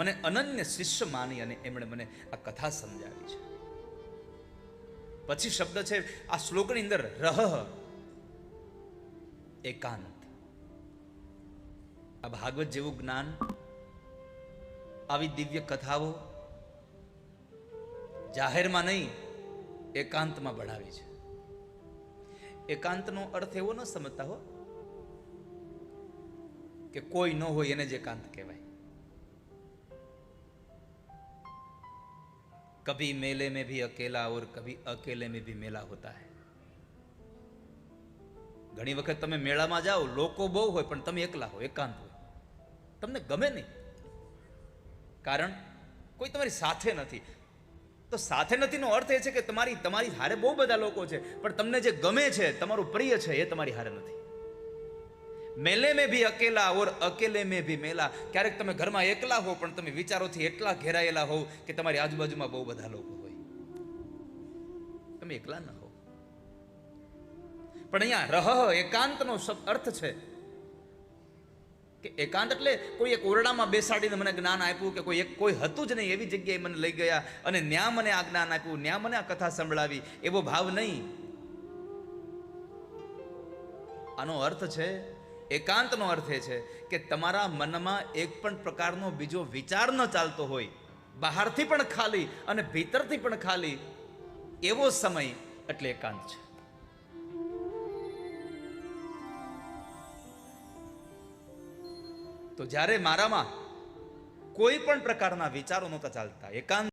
મને અનન્ય શિષ્ય માની અને એમણે મને આ કથા સમજાવી છે. પછી શબ્દ છે, આ શ્લોકની અંદર રહ, એકાંત. આ ભાગવત જેવું જ્ઞાન, આવી દિવ્ય કથાઓ જાહેરમાં નહીં, એકાંતમાં ભણાવી છે. એકાંતનો અર્થ એવો ન સમજતા હો કે કોઈ ન હોય એને જ એકાંત કહેવાય. कभी मेले में भी अकेला और कभी अकेले में भी मेला होता है ઘણી વખત તમે મેળામાં જાઓ લોકો બહુ હોય પણ તમે એકલા હો એકાંત હોય તમને ગમે નહીં કારણ કોઈ તમારી સાથે નથી તો સાથે નથીનો અર્થ એ છે કે તમારી તમારી હારે બહુ બધા લોકો છે પણ તમને જે ગમે છે તમારું પ્રિય છે એ તમારી હારે નથી મેલે મેં ભી અકેલા ઓર અકેલે મેં ભી મેલા. ક્યારેક તમે ઘરમાં એકલા હો, પણ તમે વિચારોથી એટલા ઘેરાયેલા હોવ કે તમારી આજુબાજુમાં બહુ બધા લોકો હોય. તમે એકલા ન હો. પણ અહીંયા રહ એકાંતનો અર્થ છે કે એકાંત એટલે કોઈ એક ઓરડામાં બેસાડીને મને જ્ઞાન આપ્યું કે કોઈ એક, કોઈ હતું જ નહીં, એવી જગ્યાએ મને લઈ ગયા અને ન્યા મને આ જ્ઞાન આપ્યું, ન્યા મને આ કથા સંભળાવી, એવો ભાવ નહીં. આનો અર્થ છે એકાંતનો અર્થ એ છે કે તમારા મનમાં એક પણ પ્રકારનો બીજો વિચાર ન ચાલતો હોય, બહારથી પણ ખાલી અને ભીતરથી પણ ખાલી, એવો સમય એટલે એકાંત છે. તો જ્યારે મારામાં કોઈ પણ પ્રકારના વિચારો નહોતા ચાલતા, એકાંત